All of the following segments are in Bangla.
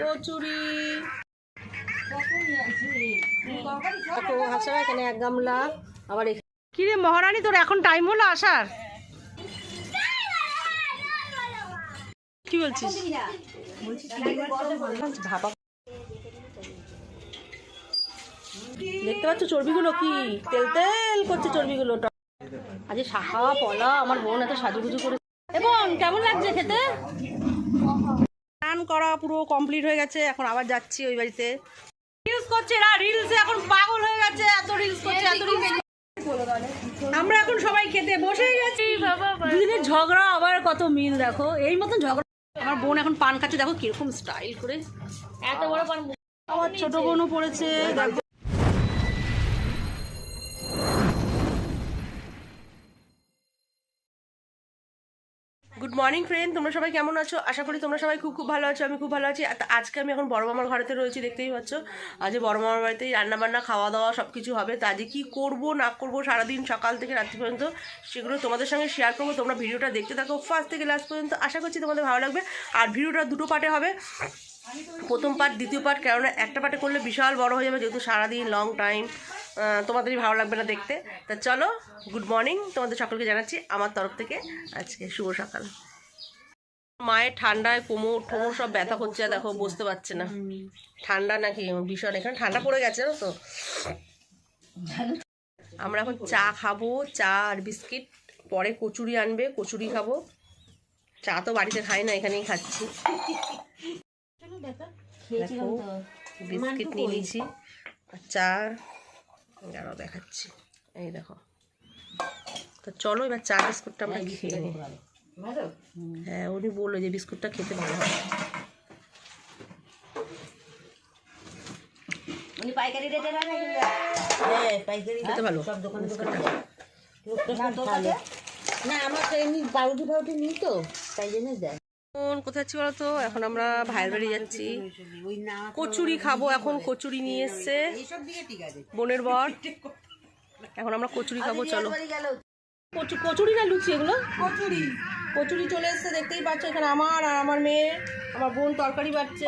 কচুরি। এখানে এক গামলা আবার কি রে মহারানী তোর এখন টাইম হলো আসার? কি বলছিস? ভাবা দেখতে পাচ্ছ চর্বিগুলো কি? তেল তেল করছে চর্বিগুলো। আজ শাখা পলা আমার বোন এত সাজুগুজু করে এবং কেমন লাগছে খেতে? করা পুরো কমপ্লিট হয়ে গেছে এখন আবার যাচ্ছি ওই বাড়িতে। রিলস করছে না রিলসে এখন পাগল হয়ে গেছে এত রিলস করছে এত রিলস আমরা এখন সবাই খেতে বসে গেছি। দুদিনের ঝগড়া আবার কত মিল দেখো। এই মতন ঝগড়া। আমার বোন এখন পান খাচ্ছে দেখো কীরকম স্টাইল করে। এত বড় পান আমার ছোট বোনও পড়েছে দেখো। মর্নিং ফ্রেন্ড তোমরা সবাই কেমন আছো? আশা করি তোমরা সবাই খুব খুব ভালো আছো, আমি খুব ভালো আছি। আজকে আমি এখন বড় মামার ঘরেতে রয়েছি, দেখতেই পাচ্ছ। আজ বড় মামার বাড়িতেই রান্না বান্না খাওয়া দাওয়া সব কিছু হবে। তা আজকে কী করব, না করব সারাদিন সকাল থেকে রাত্রি পর্যন্ত সেগুলো তোমাদের সঙ্গে শেয়ার করব। তোমরা ভিডিওটা দেখতে থাকো ফার্স্ট থেকে লাস্ট পর্যন্ত। আশা করছি তোমাদের ভালো লাগবে। আর ভিডিওটা দুটো পার্টে হবে। প্রথম পার্ট দ্বিতীয় পার্ট কেননা একটা পার্টে করলে বিশাল বড় হয়ে যাবে, যেহেতু সারাদিন লং টাইম তোমাদেরই ভালো লাগবে না দেখতে। তা চলো গুড মর্নিং তোমাদের সকলকে জানাচ্ছি। আমার তরফ থেকে আজকে শুভ সকাল। মায়ের ঠান্ডায় কোমর টোমর সব ব্যথা করছে দেখো বুঝতে পারছে না। ঠান্ডা নাকি ভীষণ এখানে ঠান্ডা পড়ে গেছে জানো তো? আমরা এখন চা খাব চা আর বিস্কিট পরে কচুরি আনবে কচুরি খাব। চা তো বাড়িতে খাই না এখানেই খাচ্ছি। দেখো বিস্কিট নিয়ে নিয়েছি চা আরও দেখাচ্ছি। এই দেখো। তো চলো এবার চা বিস্কুটটা আমরা খেয়ে নিই। হ্যাঁ উনি বলল যে বিস্কুটটা খেতে ভালো হয় উনি পাইকারি রেটে না হ্যাঁ পাইকারি খেতে ভালো। সব দোকানে দোকানে। না আমার তো এমনি পাউরুটি ফাউরুটি নিই তো তাই জন্য দেয়। এখন কোথায় তো এখন আমরা ভাইয়ের বাড়ি যাচ্ছি। কচুরি খাব এখন কচুরি নিয়ে এসছে। আছে বোনের বর। এখন আমরা কচুরি খাব চলো। কচু কচুরি না লুচি এগুলো? কচুরি। কচুরি চলে এসছে দেখতেই পাচ্ছ এখানে আমার আর আমার মেয়ে আমার বোন তরকারি বাড়ছে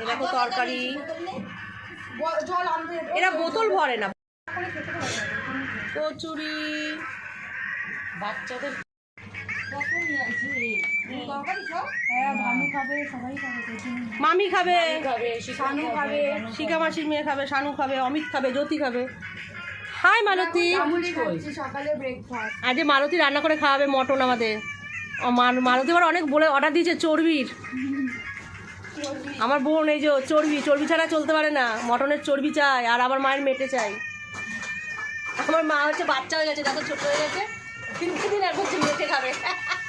দেখো তরকারি। এরা বোতল ভরে না। কচুরি। বাচ্চাদের মামি খাবে শানু খাবে শিখা মাসির মেয়ে খাবে শানু খাবে অমিত খাবে জ্যোতি খাবে। হাই মালতী। সকালে ব্রেকফাস্ট আজকে মালতী রান্না করে খাওয়াবে মটন আমাদের। মালতী আবার অনেক বলে অর্ডার দিয়েছে চর্বির। আমার বোন এই যে চর্বি চর্বি ছাড়া চলতে পারে না। মটনের চর্বি চাই আর আমার মায়ের মেটে চাই। আমার মা হচ্ছে বাচ্চা হয়ে গেছে দেখো ছোট হয়ে গেছে দিন দিন এখন মেটে খাবে।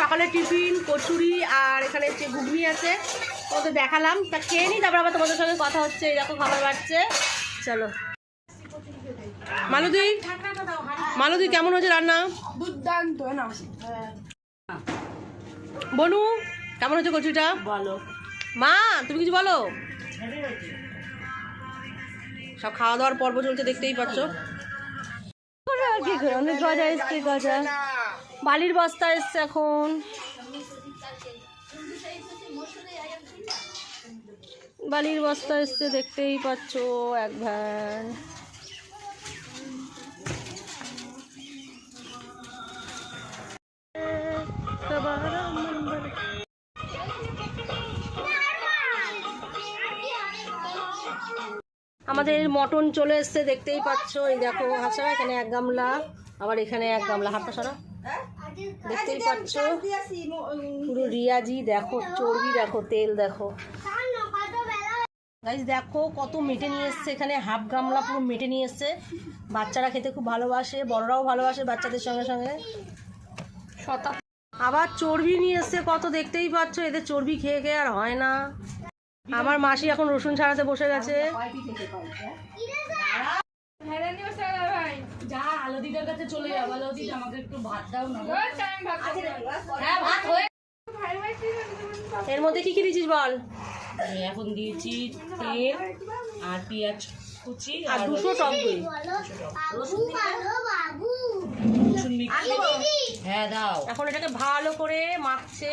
সকালে টিফিন কচুরি আর এখানে হচ্ছে ঘুগনি আছে। তোমাদের দেখালাম। তা খেয়ে নিই তারপর আবার তোমাদের সঙ্গে কথা হচ্ছে এরকম খাবার বাড়ছে। চলো। মালতী মালতী কেমন হয়েছে রান্না? দুর্দান্ত বনু কেমন হচ্ছে কচুরিটা? বলো মা তুমি কিছু বলো? সব খাওয়া দাওয়ার পর্ব চলছে দেখতেই পাচ্ছ। কি করে অনেক গজা এসছে গজা। বালির বস্তা এসছে এখন। বালির বস্তা এসছে, দেখতেই পাচ্ছ, এক ভ্যান। আমাদের মটন চলে এসছে, দেখতেই পাচ্ছ। এই দেখো হাসা এখানে এক গামলা, আবার এখানে এক গামলা। হাতটা সারা দেখতেই পাচ্ছ? পুরো রিয়াজি দেখো চর্বি দেখো তেল দেখো। গাইজ দেখো কত মেটে নিয়ে এসছে এখানে হাফ গামলা পুরো মেটে নিয়ে এসছে। বাচ্চারা খেতে খুব ভালোবাসে বড়রাও ভালোবাসে বাচ্চাদের সঙ্গে সঙ্গে। শতা আবার চর্বি নিয়ে এসছে কত দেখতেই পাচ্ছ? এদের চর্বি খেয়ে খেয়ে আর হয় না। আমার মাসি এখন রসুন ছাড়াতে বসে গেছে। যা আলোদিটার কাছে চলে যাব আলোদিটা আমাকে একটু ভাত দাও না। হ্যাঁ ভাত হয়ে এর মধ্যে কি কি দিয়েছিস বল? এখন দিয়েছি তেল আর পেঁয়াজ কুচি আর দুশো টক দই। হ্যাঁ দাও। এখন এটাকে ভালো করে মাখছে।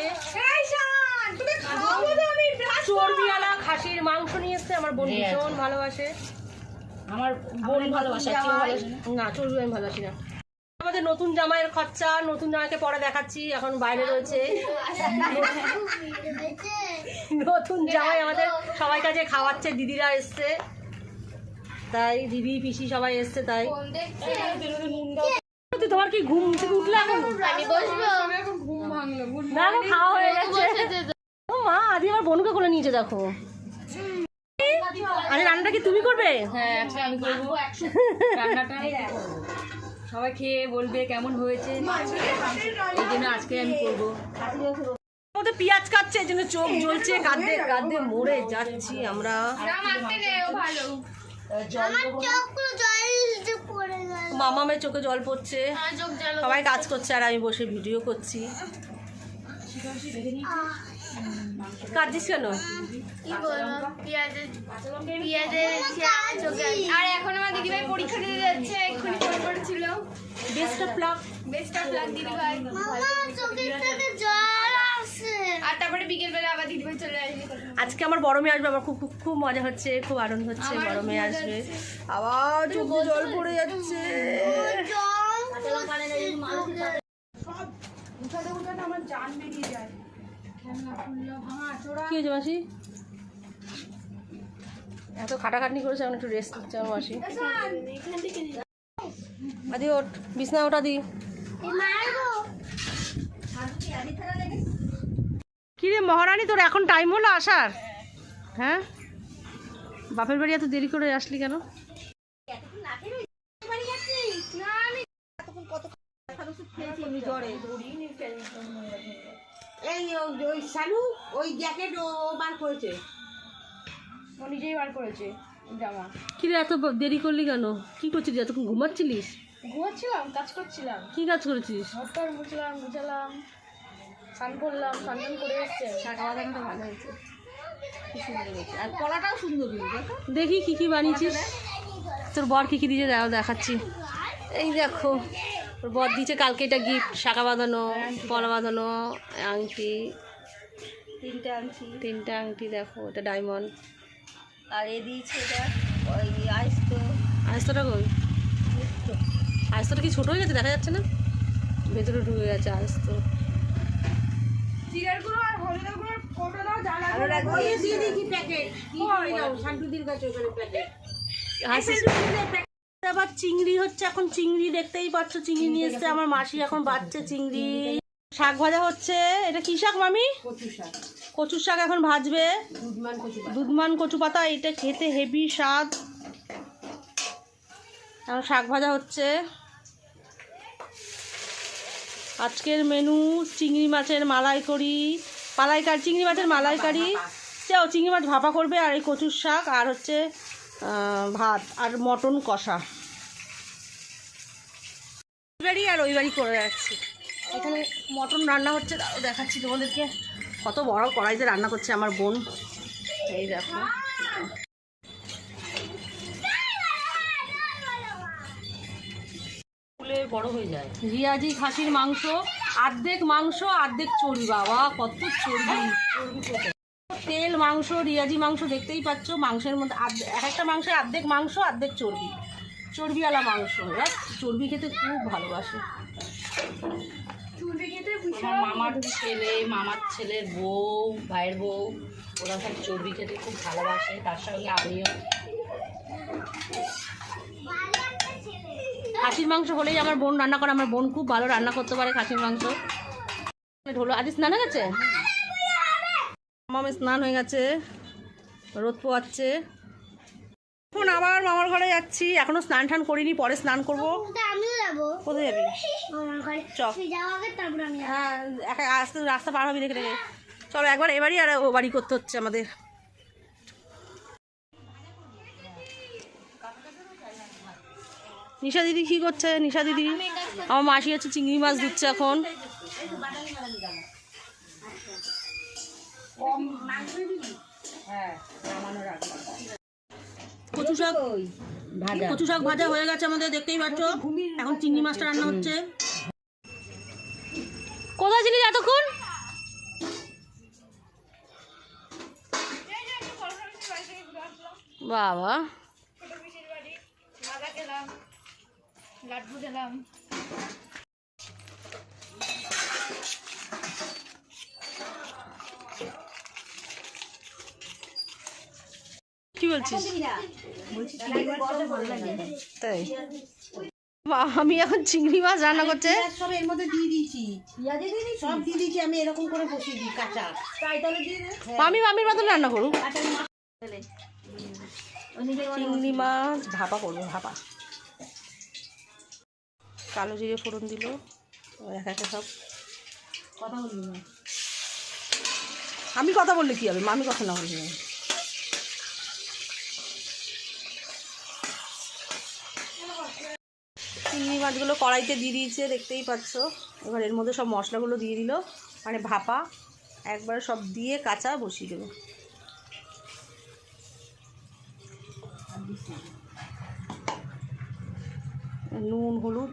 চর্বিওয়ালা খাসির মাংস নিয়ে এসছে আমার বোন ঠিক ভীষণ ভালোবাসে। আমার বোন ভালোবাসে আর কেউ ভালোবাসে না আমি ভালোবাসি না। আমাদের নতুন জামাইয়ের খরচা নতুন জামাইকে পরে দেখাচ্ছি এখন বাইরে রয়েছে। নতুন জামাই আমাদের সবাই কাছে খাওয়াচ্ছে দিদিরা এসছে। তাই দিদি পিসি সবাই এসছে তাই। তোমার কি ঘুম থেকে উঠলে এখন? ঘুম ভাঙলো না খাওয়া হয়ে গেছে। ও মা আদি আমার বোনকে কোলে নিয়েছে দেখো। আরে রান্নাটা কি তুমি করবে? হ্যাঁ আজকে আমি করব। রান্নাটা সবাই খেয়ে বলবে কেমন হয়েছে। এই জন্য আজকে আমি করব। মধ্যে পেঁয়াজ কাটছে এই জন্য চোখ জ্বলছে কাঁদতে কাঁদতে মরে যাচ্ছি আমরা। ভালো মামামের চোখে জল পড়ছে। সবাই কাজ করছে আর আমি বসে ভিডিও করছি। কাঁদছিস কেন? কি বলব? পেঁয়াজের পেঁয়াজের চোখে আর এখন আমার দিদিভাই পরীক্ষা দিতে যাচ্ছে এক্ষুনি ফোন করেছিল best of luck best of luck দিদিভাই। আর তারপরে বিকেলবেলা আবার দিদিভাই চলে আসবে আজকে আমার বড় মেয়ে আসবে আমার খুব খুব খুব মজা হচ্ছে খুব আনন্দ হচ্ছে বড় মেয়ে আসবে। আবার চোখে জল পড়ে যাচ্ছে। উঠাতে উঠাতে আমার জান বেরিয়ে যায়। কি হয়েছে মাসি? এত খাটাখাটনি করেছে, এখন একটু রেস্ট নিচ্ছে আমার মাসি। আদি, ওঠ, বিছনা ওটা দি। কি রে মহারানী, তোর এখন টাইম হলো আসার? হ্যাঁ? বাপের বাড়ি এত দেরি করে আসলি কেন? এই ওই- শালু ওই জ্যাকেট ও বার করেছে। ও নিজেই বার করেছে জামা। কি রে এত দেরি করলি কেন? কি করছিস এতক্ষণ ঘুমাচ্ছিলিস? ঘুমাচ্ছিলাম কাজ করছিলাম। কি কাজ করেছিস? ঘরটার মুছলাম মুছালাম স্নান করলাম স্নান করে এসছে খাওয়া দাওয়াটা ভালো হয়েছে। আর কলাটাও সুন্দর দেখি। কি কি বানিয়েছিস। তোর বর কি কি দিয়েছে দাও দেখাচ্ছি। এই দেখো তোর বর দিয়েছে কালকে এটা গিফট শাখা বাঁধানো পলা বাঁধানো আংটি। তিনটে আনছি তিনটা আংটি দেখো এটা ডায়মন্ড আর এ দিয়েছে এটা ওই আইস তো আস্তটা কই আস্তটা কি ছোট হয়ে গেছে? দেখা যাচ্ছে না? ভেতরে ঢুকে গেছে আস্ত জিরের গুঁড়ো আর হলুদের গুঁড়ো কোটো দাও জ্বালা আর রাখব। দিয়ে দিয়েছি প্যাকেট। কি করে যাও কাছে ওখানে প্যাকেট আবার চিংড়ি হচ্ছে এখন চিংড়ি দেখতেই পাচ্ছ চিংড়ি নিয়ে এসছে। আমার মাসি এখন বাচ্চা চিংড়ি। শাক ভাজা হচ্ছে এটা কি শাক মামি? কচু শাক। কচুর শাক এখন ভাজবে। দুধমান কচু পাতা। এটা খেতে হেভি স্বাদ। এখন শাক ভাজা হচ্ছে। আজকের মেনু চিংড়ি মাছের মালাইকারি। মালাইকারি চিংড়ি মাছের মালাইকারি। সেও চিংড়ি মাছ ভাপা করবে আর এই কচুর শাক আর হচ্ছে ভাত আর মটন কষা। এই বাড়ি আর ওই বাড়ি করে রাখছি। এখানে মটন রান্না হচ্ছে তাও দেখাচ্ছি তোমাদেরকে। কত বড় কড়াইতে রান্না করছে আমার বোন। এই দেখো। বড় হয়ে যায়। রিয়াজি খাসির মাংস আর্ধেক মাংস আর্ধেক চর্বি। বাবা কত চর্বি। তেল মাংস রিয়াজি মাংস দেখতেই পাচ্ছ মাংসের মধ্যে এক একটা মাংসের অর্ধেক মাংস অর্ধেক চর্বি। চর্বিওয়ালা মাংস এরা চর্বি খেতে খুব ভালোবাসে। আমার মামার ছেলে মামার ছেলের বউ ভাইয়ের বউ ওরা সব চর্বি খেতে খুব ভালোবাসে তার সঙ্গে আমিও। খাসির মাংস হলেই আমার বোন রান্না করে আমার বোন খুব ভালো রান্না করতে পারে খাসির মাংস। হলো আজ স্নান হয়ে গেছে? মামার স্নান হয়ে গেছে রোদ পোয়াচ্ছে। এখন আবার মামার ঘরে যাচ্ছি এখনও স্নান টান করিনি পরে স্নান করব। যাব। কোথায় যাবি? আমার ঘরে। চ। তুই যাওয়া আগে তারপর আমি হ্যাঁ একা আস্তে রাস্তা পার হবি দেখে দেখে চলো একবার এবারই আর ও বাড়ি করতে হচ্ছে আমাদের। নিশা দিদি কি করছে? নিশা দিদি আমার মাসি হচ্ছে চিংড়ি মাছ দিচ্ছে এখন। কচু শাক। ভাজা। কচু শাক ভাজা হয়ে গেছে আমাদের দেখতেই পাচ্ছ। এখন চিংড়ি মাছটা রান্না হচ্ছে। কোথায় ছিলিস এতক্ষণ? বাবা। লাড্ডু খেলাম। কি বলছিস? তাই? আমি এখন চিংড়ি মাছ রান্না করছে সব এর মধ্যে দিয়ে দিয়েছি। সব দিয়ে দিয়েছি আমি এরকম করে বসিয়ে দিই কাঁচা। মামি মামির মতন রান্না করুক। চিংড়ি মাছ ভাপা করব ভাপা। কালো জিরে ফোড়ন দিল। এক একে সব। কথা বলবি আমি কথা বললে কি হবে? মামি কথা না বললে চিংড়ি মাছগুলো কড়াইতে দিয়ে দিয়েছে, দেখতেই পাচ্ছ। এবার এর মধ্যে সব মশলাগুলো দিয়ে দিল। মানে ভাপা, একবার সব দিয়ে কাঁচা বসিয়ে দেবো। নুন, হলুদ।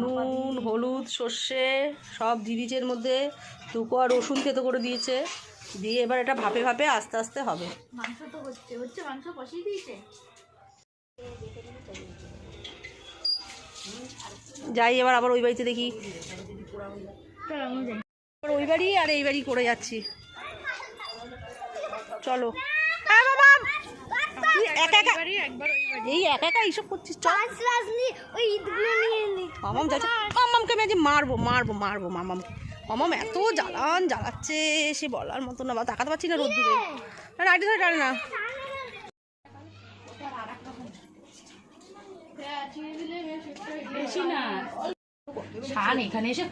নুন, হলুদ, সর্ষে সব দিয়ে দিয়েছে এর মধ্যে। দুকো আর রসুন থেতো করে দিয়েছে। দিয়ে এবার এটা ভাপে ভাপে আস্তে আস্তে হবে। মাংস তো হচ্ছে হচ্ছে মাংস কষিয়ে দিয়েছে। যাই এবার আবার ওই বাড়িতে দেখি। ওই বাড়ি আর এই বাড়ি করে যাচ্ছি। চলো। হ্যাঁ বাবা। তুই একা একা এই একা একা এইসব করছিস চল। ওই ঈদগুলো নিয়ে নি। মামাম যাচ্ছে। মামামকে আমি আজ মারবো মারবো মারবো মামামকে। মামাম এত জ্বালান জ্বালাচ্ছে সে বলার মতো না বা তাকাতে পারছি না রোদ্দুরে। না রাইটে ধরে টানে না। এখানে এসে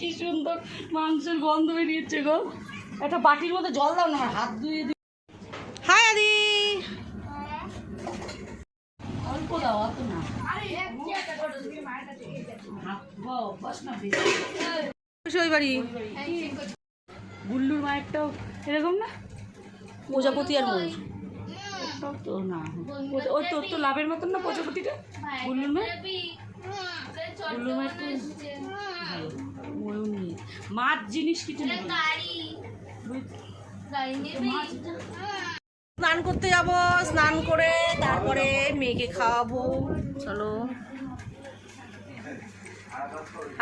কি সুন্দর মাংসের গন্ধ বেরিয়েছে গো। একটা বাটির মধ্যে জল দাও না আমার হাত ধুয়ে দিই হাই আদি অল্প দাও অত না হাত ধোয়া অভ্যাস না বেশি। খুশি ওই বাড়ি গুল্লুর মায়েরটাও এরকম না? প্রজাপতি আর ময়ূর। তো না। ও তোর তো লাভের মতন না প্রজাপতিটা? গুল্লুর মায়ের গুল্লুর মায়ের ময়ূর নিয়ে মাছ জিনিস কিছু স্নান করতে যাব স্নান করে তারপরে মেয়েকে খাওয়াবো। চলো।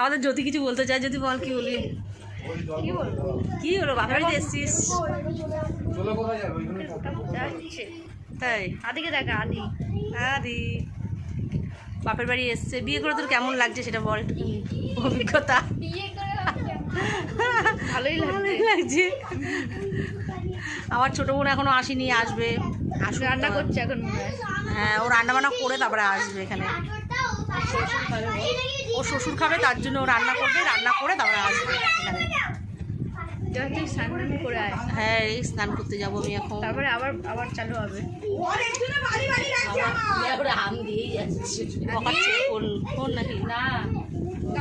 আমাদের জ্যোতি কিছু বলতে চাই যদি বল কি বলি? কি হলো? বাপের বাড়িতে এসছিস? তাই? আদিকে দেখা আদি। আদি। বাপের বাড়ি এসছে। বিয়ে করে তোর কেমন লাগছে সেটা বল অভিজ্ঞতা? ভালোই লাগছে। আমার ছোট বোন এখনও আসেনি আসবে। আসবে রান্না করছে এখন হ্যাঁ। ও রান্না বান্না করে তারপরে আসবে এখানে। ও শ্বশুর খাবে তার জন্য ও রান্না করবে রান্না করে তারপরে আসবে। তুই করে আয়। হ্যাঁ এই স্নান করতে যাব আমি এখন। তারপরে আবার আবার চালু হবে। হাম দিয়েই যাচ্ছে। ফোন ফোন নাকি? না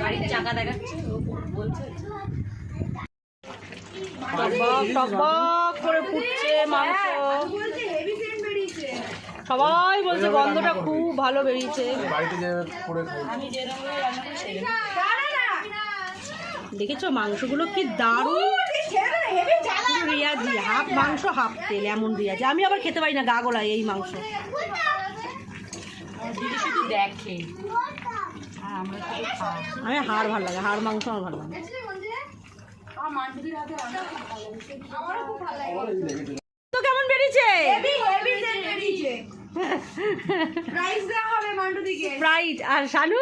গাড়ির চাকা দেখাচ্ছে ও বলছে। টকবক করে ফুটছে মাংস। সবাই বলছে গন্ধটা খুব ভালো বেরিয়েছে। দেখেছ মাংসগুলো কি দারুণ? রেয়াজি হাফ মাংস হাফ তেল এমন রেয়াজি। আমি আবার খেতে পারি না গা গলায় এই মাংস। দেখে। আমি হাড় ভালো লাগে হাড় মাংস আমার ভালো লাগে। তো কেমন বেরিয়েছে। প্রাইজ আর শানু?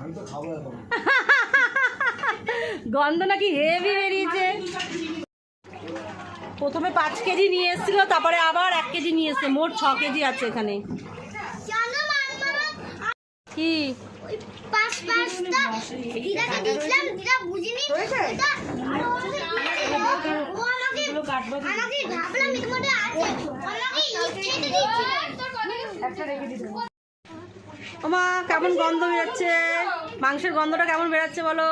আমি তো খাব এখন। গন্ধ নাকি হেভি বেরিয়েছে। প্রথমে পাঁচ কেজি নিয়ে এসেছিল তারপরে আবার এক কেজি নিয়ে এসছে। মোট ছ কেজি আছে এখানে। কি? পাঁচ পাঁচটা দিদা বুঝিনি। দিদা ও আমাকে আমাকে ভাবলাম এর মধ্যে আছে। আমাকে ইট খেতে দিয়েছিল ওমা কেমন গন্ধ বেরোচ্ছে? মাংসের গন্ধটা কেমন বেরোচ্ছে বলো?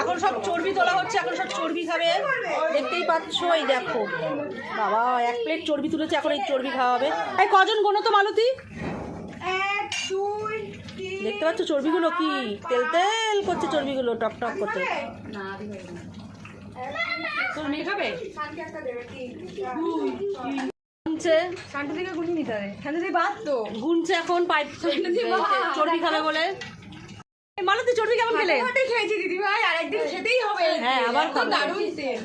এখন সব চর্বি তোলা হচ্ছে এখন সব চর্বি খাবে। দেখতেই পাচ্ছ এই দেখো। বাবা এক প্লেট চর্বি তুলেছে এখন এই চর্বি খাওয়া হবে। এই কজন গোনো তো মালতি? দেখতে পাচ্ছ চর্বিগুলো কি? তেল তেল করছে চর্বিগুলো টক টক করছে। গুনছে এখন পাইপ চর্বি খাবে বলে। মালতি চর্বি কেমন খেলে? খেয়েছি দিদি ভাই আর একদিন খেতেই হবে। হ্যাঁ আবার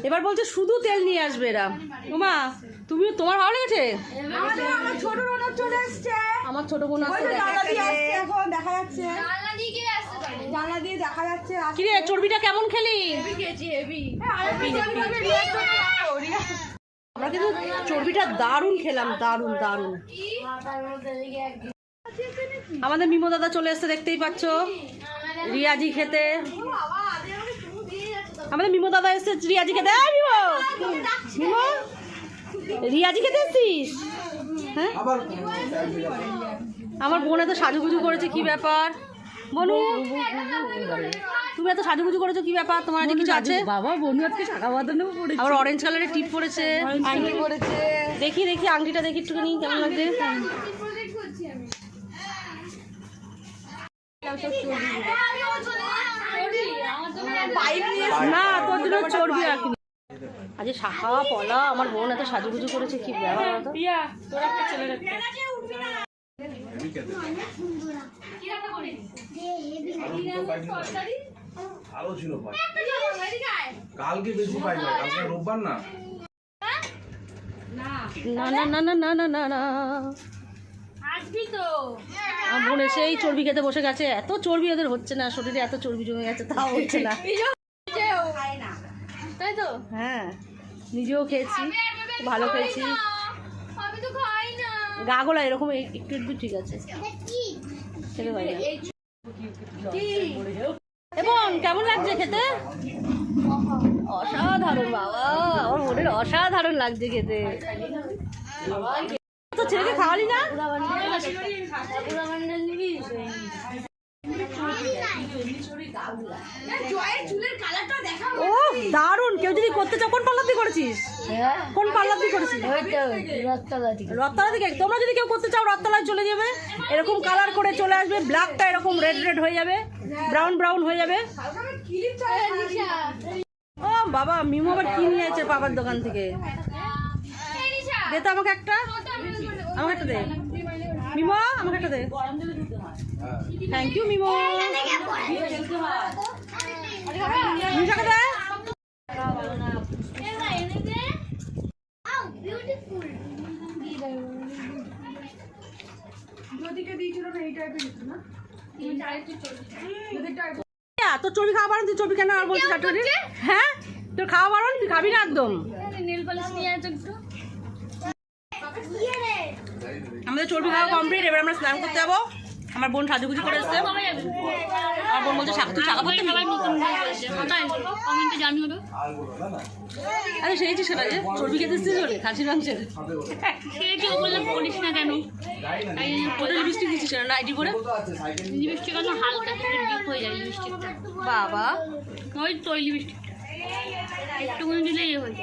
এবার বলছে শুধু তেল নিয়ে আসবে এরা। উমা তুমি তোমার ভালো লেগেছে? ছোট চলে আমার ছোট বোন আসছে জানলা দিয়ে আসছে এখন দেখা যাচ্ছে। জানলা দিয়ে কে আসতে পারে জানলা দিয়ে দেখা যাচ্ছে আসছে। কিরে চর্বিটা কেমন খেলি? খেয়েছি হেভি আমরা কিন্তু চর্বিটা দারুণ খেলাম দারুণ দারুণ। আমাদের মিমো দাদা চলে এসছে দেখতেই পাচ্ছ। রিয়াজি খেতে। আমাদের মিমো দাদা এসছে রিয়াজি খেতে। মিমো! মিমো রিয়াজি খেতে এসছিস? হ্যাঁ? আমার বোন এত সাজুগুজু করেছে কি ব্যাপার? বনু তুমি এত সাজুগুজু করেছ কি ব্যাপার? তোমার আজকে কিছু আছে? বাবা বনু আজকে শাখা বাঁধানো পড়েছে। আবার অরেঞ্জ কালারের টিপ পরেছে আংটি পড়েছে। দেখি দেখি আংটিটা দেখি একটুখানি কেমন লাগছে? প্রজেক্ট করছি আমি না তোর জন্য চর্বি রাখিনি আজ শাখা পলা আমার বোন এত সাজুগুজু করেছে কি? ভালো ছিল কালকে বেশি পাই না কালকে রোববার না? না না না না না না না না। বোন এসে এই চর্বি খেতে বসে গেছে। এত চর্বি ওদের হচ্ছে না শরীরে এত চর্বি জমে গেছে তাও হচ্ছে না। তো? হ্যাঁ নিজেও খেয়েছি ভালো খেয়েছি। গা গোলা এরকম একটু একটু ঠিক আছে। খেতে পারি এবং কেমন লাগছে খেতে? অসাধারণ বাবা আমার মনের অসাধারণ লাগছে খেতে। তো ছেলেকে খাওয়ালি না? কেউ যদি করতে চাও, কোন করেছিস? কোন তোমরা যদি কেউ করতে চাও চলে যাবে। এরকম কালার করে চলে আসবে। ব্ল্যাকটা এরকম রেড রেড হয়ে যাবে। ব্রাউন ব্রাউন হয়ে যাবে। ও বাবা, মিমো আবার কি নিয়ে আছে বাবার দোকান থেকে? দে তো আমাকে একটা। আমাকে একটা দে। মিমো আমাকে একটা দে। থ্যাংক ইউ মিমো মিশাকে দে। তোর চর্বি খাওয়া বারণ তুই কেন আর বলছিস হ্যাঁ? তোর খাওয়া বারণ তুই খাবি না একদম। নেল পলিশ নিয়ে আমাদের চর্বি খাওয়া কমপ্লিট এবার আমরা স্নান করতে যাব। আমার বোন সাজুগুজু করে এসছে। আর বোন বলছে, শাক, তুই শাখা করতে সবাই নতুন কমেন্টে জানিও তো আর সেইছি সেটা যে চর্বি খেতে এসছিস বলে খাসির মাংসের। ওটা লিপস্টিক দিচ্ছিস না লিপস্টিক আছে হালকা হয়ে যায় লিপস্টিকটা বাবা। ওই তো ওই লিপস্টিকটা একটুখানি দিলেই হয়ে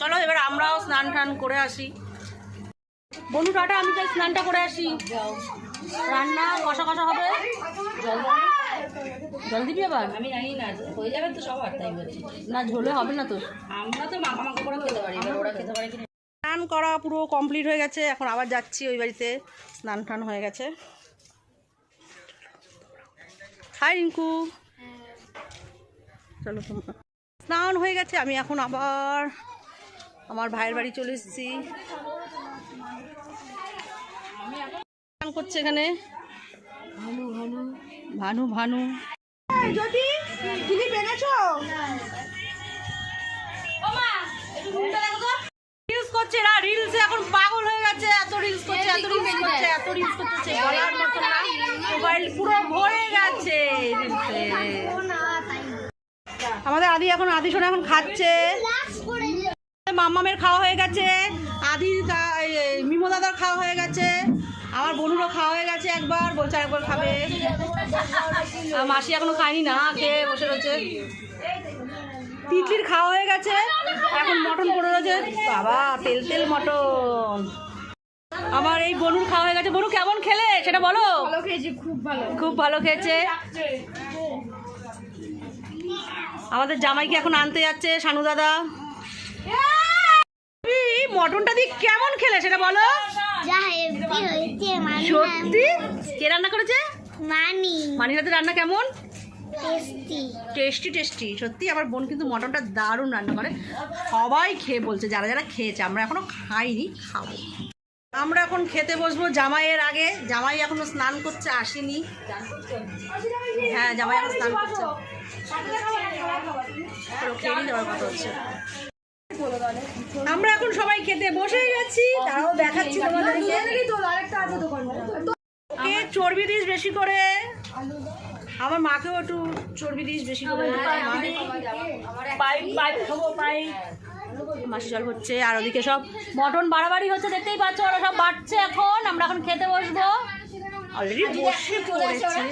চলো, এবার আমরাও স্নান টান করে আসি। বনু টাটা আমি তাই স্নানটা করে আসি। রান্না কষা কষা হবে। জল দিবি আবার? আমি জানি না হয়ে যাবে তো সবার তাই বলছি। না ঝোলে হবে না তো। আমরা তো মাখা মাখা করে খেতে পারি এবার ওরা খেতে পারে কি স্নান করা পুরো কমপ্লিট হয়ে গেছে এখন আবার যাচ্ছি ওই বাড়িতে। স্নান টান হয়ে গেছে। হাই রিঙ্কু। চলো তোমরা স্নান হয়ে গেছে আমি এখন আবার আমার ভাইয়ের বাড়ি চলে এসেছি স্নান করছে এখানে? ভানু ভানু। যদি ক্লিপ এনেছো রিলস করছে না রিলসে এখন পাগল হয়ে গেছে এত রিলস করছে এত রিলস করছে এত রিলস করছে বলার মতো না। মোবাইল পুরো ভরে গেছে রিলসে আমাদের আদি এখন আদি সোনা এখন খাচ্ছে। মাম্মামের খাওয়া হয়ে গেছে আদি মিমো দাদার খাওয়া হয়ে গেছে। আমার বোনুরও খাওয়া হয়ে গেছে একবার বলছে একবার খাবে। আর মাসি এখনও খায়নি না খেয়ে বসে রয়েছে। তিতলির খাওয়া হয়ে গেছে এখন মটন পড়ে রয়েছে। বাবা তেল তেল মটন। আমার এই বনুর খাওয়া হয়ে গেছে। বনু কেমন খেলে? সেটা বলো। ভালো খেয়েছি খুব ভালো। খুব ভালো খেয়েছে। আমাদের জামাইকে এখন আনতে যাচ্ছে শানু দাদা। মটনটা দিয়ে কেমন খেলে সেটা বলো? সত্যি? কে রান্না করেছে? মানি। মানির হাতে রান্না কেমন? টেস্টি। Tasty tasty. সত্যি আমার বোন কিন্তু মটনটা দারুণ রান্না করে। সবাই খেয়ে বলছে যারা যারা খেয়েছে আমরা এখনও খাইনি খাব। আমরা এখন খেতে বসবো জামাইয়ের আগে। জামাই এখনও স্নান করছে আসেনি। হ্যাঁ জামাই এখন স্নান করছে। খেয়ে কথা হচ্ছে। আমরা এখন সবাই খেতে বসে গেছি তাও দেখাচ্ছি তোমাদেরকে। চর্বি দিস বেশি করে? আমার মাকেও একটু চর্বি দিস বেশি করে। মাসি জল হচ্ছে আর ওদিকে সব মটন বাড়াবাড়ি হচ্ছে দেখতেই পাচ্ছ ওরা সব বাড়ছে এখন। আমরা এখন খেতে বসবো। অলরেডি বসে পড়েছি।